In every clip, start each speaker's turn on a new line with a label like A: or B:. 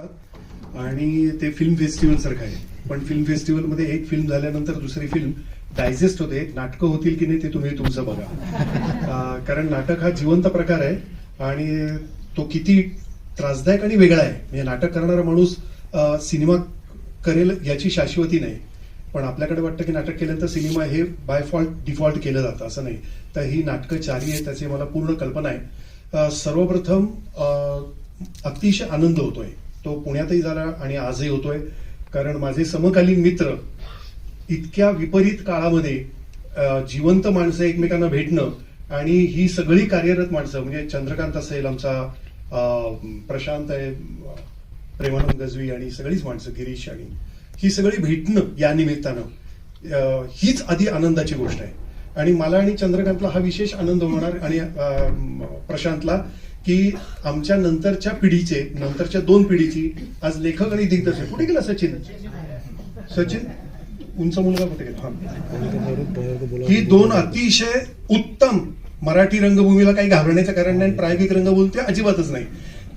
A: आणि ते film festival सारखं आहे. पण फिल्म फेस्टिवलमध्ये एक फिल्म झाल्यानंतर दुसरी फिल्म डायजेस्ट होते. नाटकं होतील की नाही ते तुम्ही तुमचं बघा. कारण नाटक हा जिवंत प्रकार आहे. आणि तो किती त्रासदायक आणि वेगळा आहे. म्हणजे नाटक करणारा माणूस सिनेमा करेल याची शाश्वती नाही. पण आपल्याकडे वाटतं की नाटक केल्यानंतर सिनेमा हे बाय फॉल्ट डिफॉल्ट केलं जातं असं नाही. तर ही नाटकं चारी आहे त्याची मला पूर्ण कल्पना आहे. सर्वप्रथम अतिशय आनंद होतोय. तो पुण्यातही झाला आणि आजही होतोय. कारण माझे समकालीन मित्र इतक्या विपरीत काळामध्ये जिवंत माणसं एकमेकांना भेटणं आणि ही सगळी कार्यरत माणसं म्हणजे चंद्रकांत असेल आमचा प्रशांत आहे प्रेमानंद गजवी आणि सगळीच माणसं गिरीश आणि ही सगळी भेटणं या निमित्तानं हीच आधी आनंदाची गोष्ट आहे. आणि मला आणि चंद्रकांतला हा विशेष आनंद होणार आणि प्रशांतला की आमच्या नंतरच्या पिढीचे नंतरच्या दोन पिढीची आज लेखक आणि दिग्दर्शक. कुठे गेला सचिन? सचिन उंच मुलगा कुठे गेला? ही दोन अतिशय उत्तम मराठी रंगभूमीला काही घाबरण्याचं कारण नाही प्रायोगिक रंगभूमी बोलते अजिबातच नाही.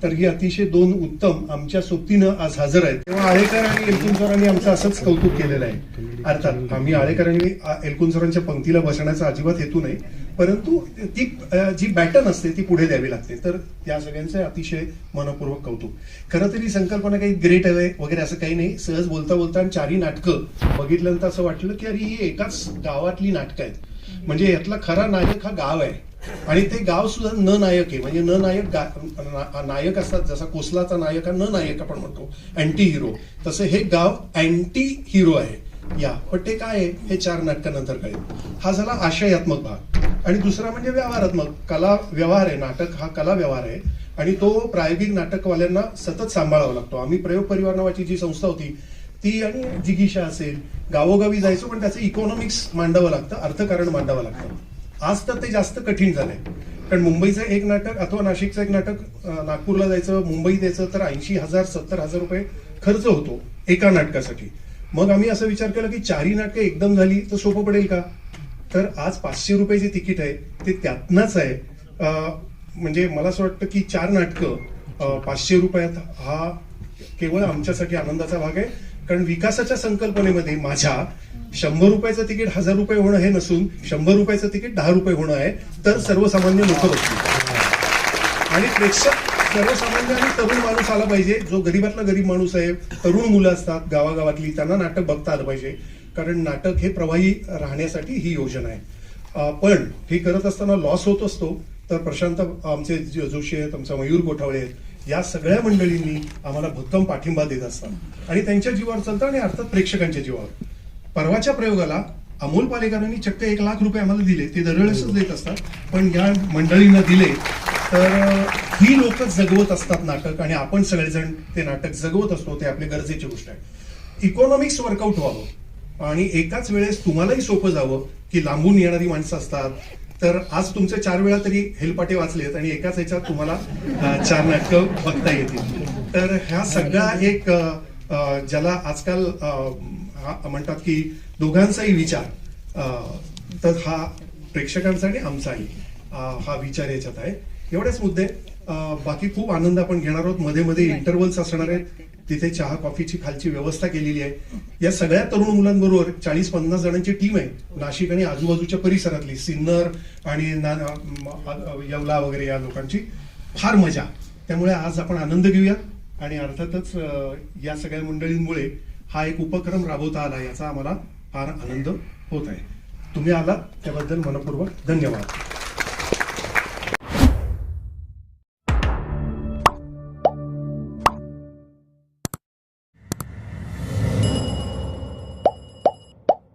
A: तर ही अतिशय दोन उत्तम आमच्या सोबतीनं आज हजर आहेत. तेव्हा आळेकर आणि एलकुंचवारांनी आमचं असंच कौतुक केलेलं आहे. अर्थात आम्ही आळेकरांनी एलकुंचवारांच्या पंक्तीला बसण्याचा अजिबात हेतू नाही परंतु ती जी बॅटन असते ती पुढे द्यावी लागते. तर त्या सगळ्यांचं अतिशय मनपूर्वक कौतुक. खरं तर ही संकल्पना काही ग्रेट आहे वगैरे असं काही नाही. सहज बोलता बोलता आणि चारही नाटकं बघितल्यानंतर असं वाटलं की अरे ही एकाच गावातली नाटकं आहेत. म्हणजे यातला खरा नायक हा गाव आहे. आणि ते गाव सुद्धा न नायक आहे. म्हणजे न नायक गा- ना- नायक असतात. जसा कोसलाचा नायक हा न नायक आपण म्हणतो. अँटी हिरो तसं हे गाव अँटी हिरो आहे. या. पण ते काय आहे? हे चार नाटकानंतर कळेल. हा झाला आशयात्मक भाग. आणि दुसरा म्हणजे व्यवहारात्मक. कला व्यवहार आहे. नाटक हा कला व्यवहार आहे. आणि तो प्रायोगिक नाटकवाल्यांना सतत सांभाळावा लागतो. आम्ही प्रयोग परिवार नावाची जी संस्था होती ती आणि जिगीषा असेल गावोगावी जायचो पण त्याचं इकॉनॉमिक्स मांडावं लागतं अर्थकारण मांडावं लागतं. आज तर ते जास्त कठीण झालंय. कारण मुंबईचं एक नाटक अथवा नाशिकचं एक नाटक नागपूरला जायचं मुंबई द्यायचं तर ऐंशी हजार सत्तर हजार रुपये खर्च होतो एका नाटकासाठी. मग आम्ही असा विचार केला की चारही नाटकं एकदम झाली तर सोपं पडेल का? तर आज पाचशे रुपये जे तिकीट आहे ते त्यातनंच आहे. म्हणजे मला असं वाटतं की चार नाटकं पाचशे रुपयात हा केवळ आमच्यासाठी आनंदाचा भाग आहे. कारण विकासाच्या संकल्पनेमध्ये माझ्या शंभर रुपयाचं तिकीट हजार रुपये होणं हे नसून शंभर रुपयाचं तिकीट दहा रुपये होणं आहे. तर सर्वसामान्य लोक बसतील. आणि प्रेक्षक सर्वसामान्य आणि तरुण माणूस आला पाहिजे. जो गरीबातला गरीब माणूस आहे तरुण मुलं असतात गावागावातली त्यांना नाटक बघता आलं पाहिजे. कारण नाटक हे प्रवाही राहण्यासाठी ही योजना आहे. पण हे करत असताना लॉस होत असतो. तर प्रशांत आमचे जोशी आहेत आमचा मयूर गोठावळे आहेत या सगळ्या मंडळींनी आम्हाला भक्कम पाठिंबा देत असतात. आणि त्यांच्या जीवावर चालतं आणि अर्थात प्रेक्षकांच्या जीवावर. परवाच्या प्रयोगाला अमोल पालेकरांनी चक्क एक लाख रुपये आम्हाला दिले. ते दरवेळेसच देत असतात. पण या मंडळींना दिले तर ही लोक जगवत असतात नाटक आणि आपण सगळेजण ते नाटक जगवत असतो. ते आपली गरजेची गोष्ट आहे. इकॉनॉमिक्स वर्कआउट व्हावं. आणि एकाच वेळेस तुम्हालाही सोपं जावं की लांबून येणारी माणसं असतात. तर आज तुमचे चार वेळा तरी हेलपाटे वाचलेत आणि एकाच ह्याच्यात तुम्हाला चार नाटकं बघता येतील. तर ह्या सगळा एक ज्याला आजकाल हा- म्हणतात की दोघांचाही विचार तर हा प्रेक्षकांचा आणि आमचाही हा विचार याच्यात आहे. एवढेच मुद्दे बाकी खूप आनंद आपण घेणार आहोत. मध्ये मध्ये इंटरव्हल्स असणार आहेत. तिथे चहा कॉफीची खालची व्यवस्था केलेली आहे. या सगळ्या तरुण मुलांबरोबर चाळीस पन्नास जणांची टीम आहे. नाशिक आणि आजूबाजूच्या परिसरातली. सिन्नर आणि येवला वगैरे या लोकांची फार मजा. त्यामुळे आज आपण आनंद घेऊया. आणि अर्थातच या सगळ्या मंडळींमुळे हा एक उपक्रम राबवता आला याचा आम्हाला फार आनंद होत आहे. तुम्ही आलात त्याबद्दल मनपूर्वक धन्यवाद.